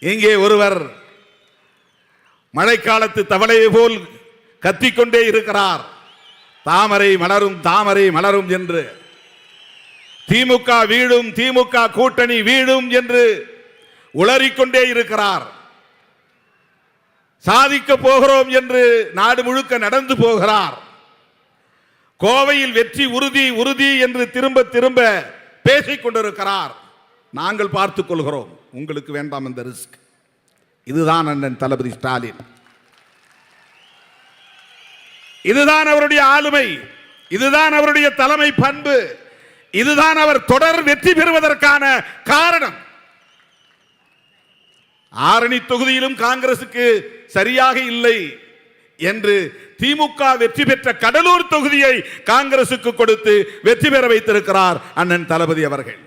இங்கே ஒருவர் மழைக்காலத்து தவளையை போல் கத்திக்கொண்டே இருக்கிறார். தாமரை மலரும் தாமரை மலரும் என்று. திமுக வீழும் திமுக கூட்டணி வீழும் என்று உளறிக்கொண்டே இருக்கிறார். சாதிக்க போகிறோம் என்று நாடு முழுக்க நடந்து போகிறார். கோவையில் வெற்றி உறுதி உறுதி என்று திரும்ப திரும்ப பேசிக் கொண்டிருக்கிறார் நாங்கள் பார்த்து கொள்கிறோம் உங்களுக்கு வேண்டாம் இந்த ரிஸ்க். இதுதான் அண்ணன் தளபதி ஸ்டாலின். இதுதான் அவருடைய ஆளுமை. இதுதான் அவருடைய தலைமை பண்பு. இதுதான் அவர் தொடர் வெற்றி பெறுவதற்கான காரணம். ஆரணி தொகுதியிலும் காங்கிரசுக்கு சரியாக இல்லை என்று திமுக வெற்றி பெற்ற கடலூர் தொகுதியை காங்கிரசுக்கு கொடுத்து வெற்றி பெற வைத்திருக்கிறார் அண்ணன் தளபதி அவர்கள்.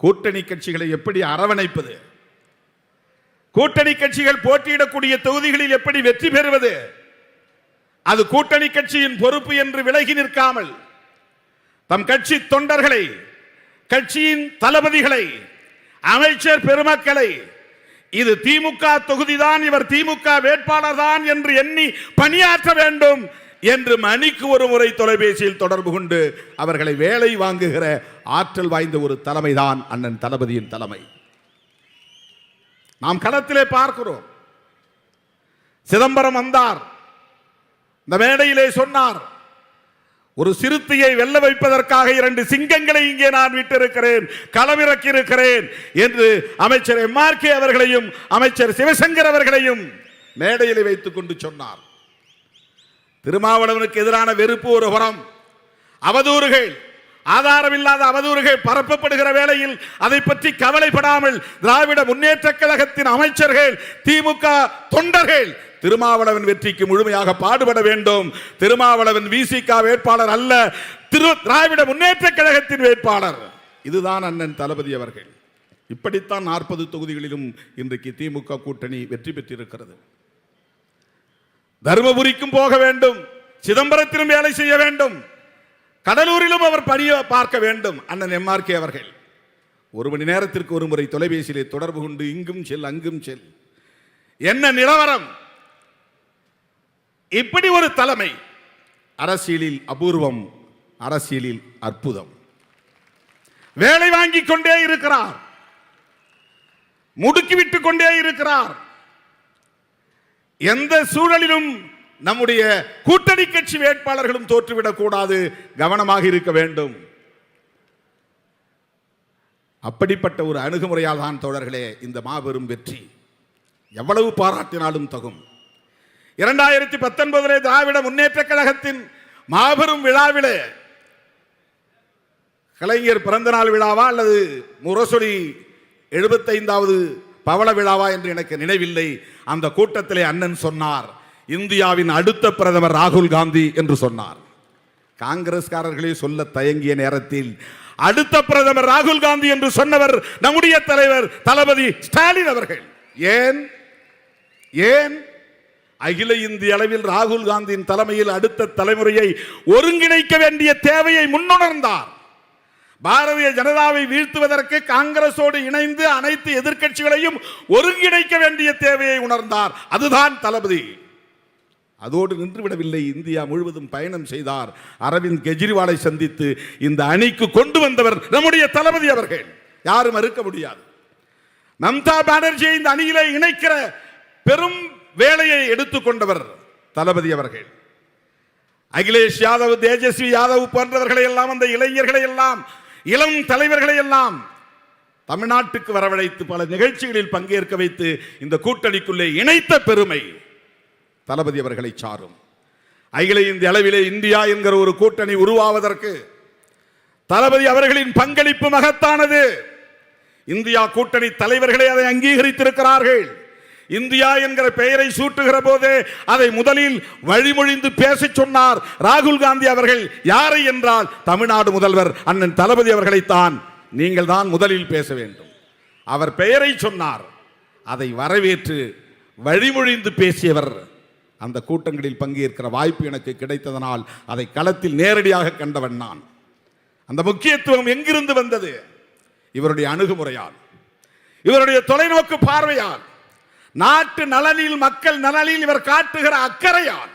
கூட்டணி கட்சிகளை எப்படி அரவணைப்பது? கூட்டணி கட்சிகள் போட்டியிடக்கூடிய தொகுதிகளில் எப்படி வெற்றி பெறுவது? அது கூட்டணி கட்சியின் பொறுப்பு என்று விலகி நிற்காமல் தம் கட்சி தொண்டர்களை கட்சியின் தளபதிகளை அமைச்சர் பெருமக்களை இது திமுக தொகுதிதான் இவர் திமுக வேட்பாளர் தான் என்று எண்ணி பணியாற்ற வேண்டும் என்று மணிக்கு ஒரு முறை தொலைபேசியில் தொடர்பு கொண்டு அவர்களை வேலை வாங்குகிற ஆற்றல் வாய்ந்த ஒரு தலைமைதான் அண்ணன் தளபதியின் தலைமை. நாம் களத்திலே பார்க்கிறோம். சிதம்பரம் வந்தார். இந்த மேடையிலே சொன்னார் ஒரு சிறுத்தையை வெல்ல வைப்பதற்காக இரண்டு சிங்கங்களை இங்கே நான் விட்டிருக்கிறேன் களமிறக்கி இருக்கிறேன் என்று அமைச்சர் எம்ஆர்கே அவர்களையும் அமைச்சர் சிவசங்கர் அவர்களையும் மேடையில் வைத்துக் கொண்டு சொன்னார். திருமாவளவனுக்கு எதிரான வெறுப்பு ஒரு புறம் அவதூறுகள். ஆதாரமில்லாத அவதூறுகள் பரப்பப்படுகிற வேளையில் அதை பற்றி கவலைப்படாமல் திராவிட முன்னேற்ற கழகத்தின் அமைச்சர்கள் திமுக தொண்டர்கள் திருமாவளவன் வெற்றிக்கு முழுமையாக பாடுபட வேண்டும். திருமாவளவன் விசிக வேட்பாளர் அல்ல திரு திராவிட முன்னேற்ற கழகத்தின் வேட்பாளர். இதுதான் அண்ணன் தளபதி அவர்கள். இப்படித்தான் நாற்பது தொகுதிகளிலும் இன்றைக்கு திமுக கூட்டணி வெற்றி பெற்றிருக்கிறது. தருமபுரிக்கும் போக வேண்டும் சிதம்பரத்திலும் வேலை செய்ய வேண்டும். கடலூரிலும் அவர் பணிய பார்க்க வேண்டும் அண்ணன் எம்ஆர்கே அவர்கள். ஒரு மணி நேரத்திற்கு ஒரு முறை தொலைபேசியிலே தொடர்பு கொண்டு இங்கும் செல் அங்கும் செல். என்ன நிலவரம்? இப்படி ஒரு தலைமை அரசியலில் அபூர்வம் அரசியலில் அற்புதம். வேலை வாங்கிக் கொண்டே இருக்கிறார். முடுக்கிவிட்டு கொண்டே இருக்கிறார். எந்த சூழலிலும் நம்முடைய கூட்டணி கட்சி வேட்பாளர்களும் தோற்றுவிடக் கூடாது கவனமாக இருக்க வேண்டும். அப்படிப்பட்ட ஒரு அணுகுமுறையால் தான் தோழர்களே இந்த மாபெரும் வெற்றி. எவ்வளவு பாராட்டினாலும் தகும். இரண்டாயிரத்தி பத்தொன்பதிலே திராவிட முன்னேற்ற கழகத்தின் மாபெரும் விழாவிலே கலைஞர் பிறந்தநாள் விழாவா அல்லது முரசொலி எழுபத்தைந்தாவது பவள விழாவா என்று எனக்கு நினைவில்லை. அந்த கூட்டத்திலே அண்ணன் சொன்னார் இந்தியாவின் அடுத்த பிரதமர் ராகுல் காந்தி என்று சொன்னார். காங்கிரஸ்காரர்களே சொல்ல தயங்கிய நேரத்தில் அடுத்த பிரதமர் ராகுல் காந்தி என்று சொன்னவர் நம்முடைய தலைவர் தளபதி ஸ்டாலின் அவர்கள். ஏன்? ஏன்? அகில இந்திய அளவில் ராகுல் காந்தியின் தலைமையில் அடுத்த தலைமுறையை ஒருங்கிணைக்க வேண்டிய தேவையை முன்னுணர்ந்தார். பாரதிய ஜனதாவை வீழ்த்துவதற்கு காங்கிரசோடு இணைந்து அனைத்து எதிர்க்கட்சிகளையும் ஒருங்கிணைக்க வேண்டிய தேவையை உணர்ந்தார். அதுதான் தளபதி. அதோடு நின்றுவிடவில்லை. இந்தியா முழுவதும் பயணம் செய்தார். அரவிந்த் கெஜ்ரிவாலை சந்தித்து இந்த அணிக்கு கொண்டு வந்தவர் நம்முடைய தளபதி அவர்கள். யாரும் மறுக்க முடியாது. மம்தா பானர்ஜியை இந்த அணியிலே இணைக்கிற பெரும் வேலையை எடுத்துக்கொண்டவர் தளபதி அவர்கள். அகிலேஷ் யாதவ் தேஜஸ்வி யாதவ் போன்றவர்களை எல்லாம் அந்த இளைஞர்களை எல்லாம் இளம் தலைவர்களை எல்லாம் தமிழ்நாட்டுக்கு வரவழைத்து பல நிகழ்ச்சிகளில் பங்கேற்க வைத்து இந்த கூட்டணிக்குள்ளே இணைத்த பெருமை. தளபதி அவர்களை சாரும். அகில இந்திய அளவிலே இந்தியா என்கிற ஒரு கூட்டணி உருவாவதற்கு தளபதி அவர்களின் பங்களிப்பு மகத்தானது. இந்தியா கூட்டணி தலைவர்களே அதை அங்கீகரித்திருக்கிறார்கள். இந்தியா என்கிற பெயரை சூட்டுகிற போதே அதை முதலில் வழிமொழிந்து பேச சொன்னார் ராகுல் காந்தி அவர்கள். யாரை என்றால் தமிழ்நாடு முதல்வர் அண்ணன் தளபதி அவர்களைத்தான் நீங்கள் தான் முதலில் பேச வேண்டும். அவர் பெயரை சொன்னார். அதை வரவேற்று வழிமொழிந்து பேசியவர் அந்த கூட்டங்களில் பங்கேற்கிற வாய்ப்பு எனக்கு கிடைத்ததனால் அதை களத்தில் நேரடியாக கண்டவன் நான். அந்த முக்கியத்துவம் எங்கிருந்து வந்தது? இவருடைய அணுகுமுறையால். இவருடைய தொலைநோக்கு பார்வையால். நாட்டு நலனில் மக்கள் நலனில் இவர் காட்டுகிற அக்கறையால்.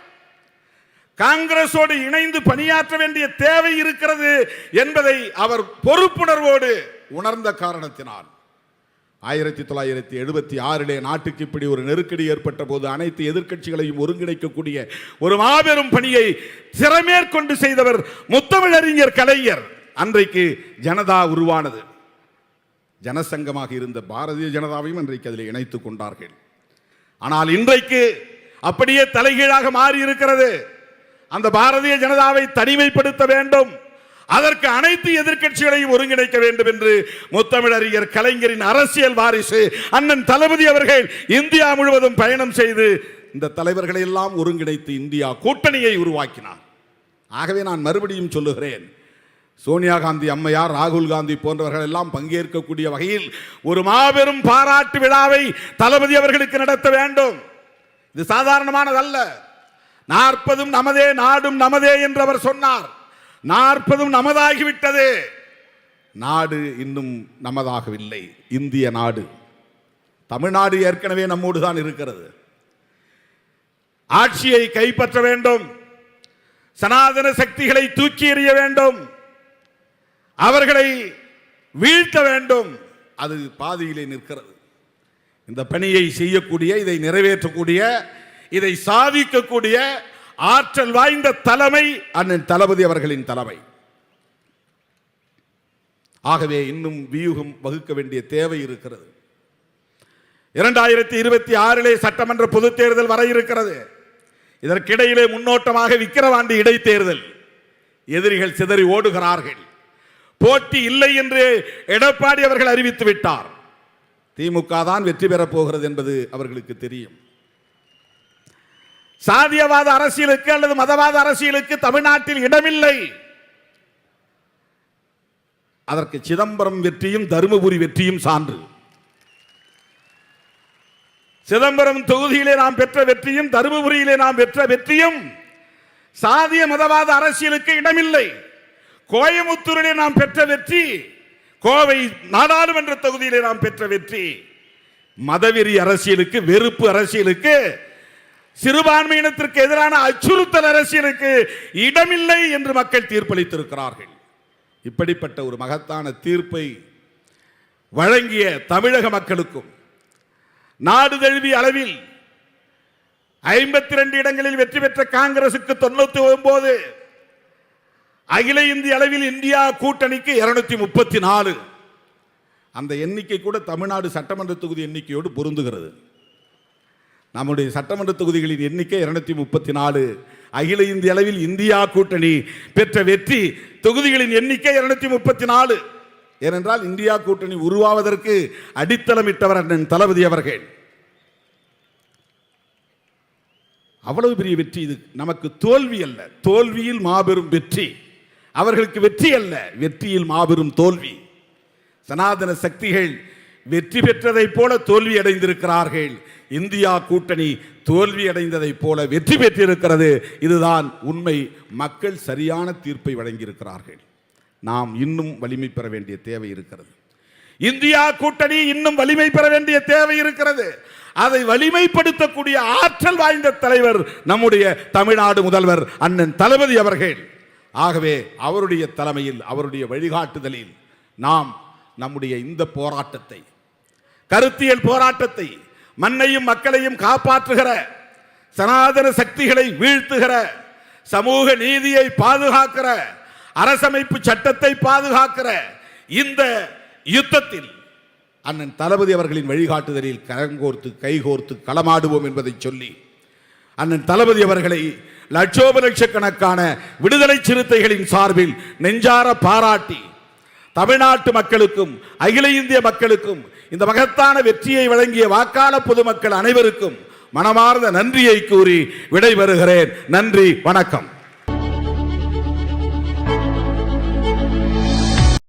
காங்கிரஸோடு இணைந்து பணியாற்ற வேண்டிய தேவை இருக்கிறது என்பதை அவர் பொறுப்புணர்வோடு உணர்ந்த காரணத்தினால். ஆயிரத்தி தொள்ளாயிரத்தி எழுபத்தி ஆறிலே நாட்டுக்கு இப்படி ஒரு நெருக்கடி ஏற்பட்ட போது அனைத்து எதிர்க்கட்சிகளையும் ஒருங்கிணைக்கக்கூடிய ஒரு மாபெரும் பணியை திறமேற்கொண்டு செய்தவர் முத்தமிழறிஞர் கலைஞர். அன்றைக்கு ஜனதா உருவானது. ஜனசங்கமாக இருந்த பாரதிய ஜனதாவையும் இன்றைக்கு அதில் இணைத்துக் கொண்டார்கள். ஆனால் இன்றைக்கு அப்படியே தலைகீழாக மாறி இருக்கிறது அந்த பாரதிய ஜனதாவை தனிமைப்படுத்த வேண்டும். அதற்கு அனைத்து எதிர்க்கட்சிகளையும் ஒருங்கிணைக்க வேண்டும் என்று முத்தமிழறிஞர் கலைஞரின் அரசியல் வாரிசு அண்ணன் தளபதி அவர்கள் இந்தியா முழுவதும் பயணம் செய்து இந்த தலைவர்களை எல்லாம் ஒருங்கிணைத்து இந்தியா கூட்டணியை உருவாக்கினார். ஆகவே நான் மறுபடியும் சொல்லுகிறேன் சோனியா காந்தி அம்மையார் ராகுல் காந்தி போன்றவர்கள் எல்லாம் பங்கேற்கக்கூடிய வகையில் ஒரு மாபெரும் பாராட்டு விழாவை தளபதி அவர்களுக்கு நடத்த வேண்டும். இது சாதாரணமானதல்ல. நாற்பதும் நமதே நாடும் நமதே என்று அவர் சொன்னார். நாற்பதும் நமதாகிவிட்டது. நாடு இன்னும் நமதாகவில்லை. இந்திய நாடு. தமிழ்நாடு ஏற்கனவே நம்மோடு தான் இருக்கிறது. ஆட்சியை கைப்பற்ற வேண்டும். சனாதன சக்திகளை தூக்கி எறிய வேண்டும். அவர்களை வீழ்த்த வேண்டும். அது பாதியிலே நிற்கிறது. இந்த பணியை செய்யக்கூடிய இதை நிறைவேற்றக்கூடிய இதை சாதிக்கக்கூடிய ஆற்றல் வாய்ந்த தலைமை அண்ணன் தளபதி அவர்களின் தலைமை. ஆகவே இன்னும் வியூகம் வகுக்க வேண்டிய தேவை இருக்கிறது. இரண்டாயிரத்தி இருபத்தி ஆறிலே சட்டமன்ற பொதுத் தேர்தல் வர இருக்கிறது. இதற்கிடையிலே முன்னோட்டமாக விக்கிரவாண்டி இடைத்தேர்தல். எதிரிகள் சிதறி ஓடுகிறார்கள். போட்டி இல்லை என்று எடப்பாடி அவர்கள் அறிவித்து விட்டார் திமுக தான் வெற்றி பெறப் போகிறது என்பது அவர்களுக்கு தெரியும். சாதியவாத அரசியலுக்கு அல்லது மதவாத அரசியலுக்கு தமிழ்நாட்டில் இடமில்லை. அதற்கு சிதம்பரம் வெற்றியும் தருமபுரி வெற்றியும் சான்று. சிதம்பரம் தொகுதியிலே நாம் பெற்ற வெற்றியும் தருமபுரியிலே நாம் பெற்ற வெற்றியும் சாதிய மதவாத அரசியலுக்கு இடமில்லை. கோயமுத்தூரிலே நாம் பெற்ற வெற்றி கோவை நாடாளுமன்ற தொகுதியிலே நாம் பெற்ற வெற்றி. மதவெறி அரசியலுக்கு வெறுப்பு அரசியலுக்கு சிறுபான்மையினத்திற்கு எதிரான அச்சுறுத்தல் அரசியலுக்கு இடமில்லை என்று மக்கள் தீர்ப்பளித்திருக்கிறார்கள். இப்படிப்பட்ட ஒரு மகத்தான தீர்ப்பை வழங்கிய தமிழக மக்களுக்கும் நாடு தழுவிய அளவில் ஐம்பத்தி ரெண்டு இடங்களில் வெற்றி பெற்ற காங்கிரசுக்கு தொண்ணூத்தி ஒன்பது அகில இந்திய அளவில் இந்தியா கூட்டணிக்கு இருநூத்தி முப்பத்தி நாலு. அந்த எண்ணிக்கை கூட தமிழ்நாடு சட்டமன்ற தொகுதி எண்ணிக்கையோடு பொருந்துகிறது. நம்முடைய சட்டமன்ற தொகுதிகளின் எண்ணிக்கை இருநூத்தி முப்பத்தி நாலு. அகில இந்திய அளவில் இந்தியா கூட்டணி பெற்ற வெற்றி தொகுதிகளின் எண்ணிக்கை இருநூத்தி முப்பத்தி நாலு. ஏனென்றால் இந்தியா கூட்டணி உருவாவதற்கு அடித்தளமிட்டவர் அண்ணன் தளபதி அவர்கள். அவ்வளவு பெரிய வெற்றி இது. நமக்கு தோல்வி அல்ல. தோல்வியில் மாபெரும் வெற்றி. அவர்களுக்கு வெற்றி அல்ல. வெற்றியில் மாபெரும் தோல்வி. சனாதன சக்திகள் வெற்றி பெற்றதைப் போல தோல்வி அடைந்திருக்கிறார்கள் இந்தியா கூட்டணி தோல்வி அடைந்ததைப் போல வெற்றி பெற்றிருக்கிறது. இதுதான் உண்மை. மக்கள் சரியான தீர்ப்பை வழங்கியிருக்கிறார்கள். நாம் இன்னும் வலிமை பெற வேண்டிய தேவை இருக்கிறது. இந்தியா கூட்டணி இன்னும் வலிமை பெற வேண்டிய தேவை இருக்கிறது. அதை வலிமைப்படுத்தக்கூடிய ஆற்றல் வாய்ந்த தலைவர் நம்முடைய தமிழ்நாடு முதல்வர் அண்ணன் தளபதி அவர்கள். ஆகவே அவருடைய தலைமையில் அவருடைய வழிகாட்டுதலில் நாம் நம்முடைய இந்த போராட்டத்தை கருத்தியல் போராட்டத்தை மண்ணையும் மக்களையும் காப்பாற்றுகிற சனாதன சக்திகளை வீழ்த்துகிற சமூக நீதியை பாதுகாக்கிற அரசமைப்பு சட்டத்தை பாதுகாக்கிற இந்த யுத்தத்தில் அண்ணன் தளபதி அவர்களின் வழிகாட்டுதலில் கரங்கோர்த்து கைகோர்த்து களமாடுவோம் என்பதை சொல்லி அண்ணன் தளபதி அவர்களை லட்சோப லட்சக்கணக்கான விடுதலை சிறுத்தைகளின் சார்பில் நெஞ்சார பாராட்டி தமிழ்நாட்டு மக்களுக்கும் அகில இந்திய மக்களுக்கும் இந்த மகத்தான வெற்றியை வழங்கிய வாக்காள பொதுமக்கள் அனைவருக்கும் மனமார்ந்த நன்றியை கூறி விடைபெறுகிறேன். நன்றி வணக்கம்.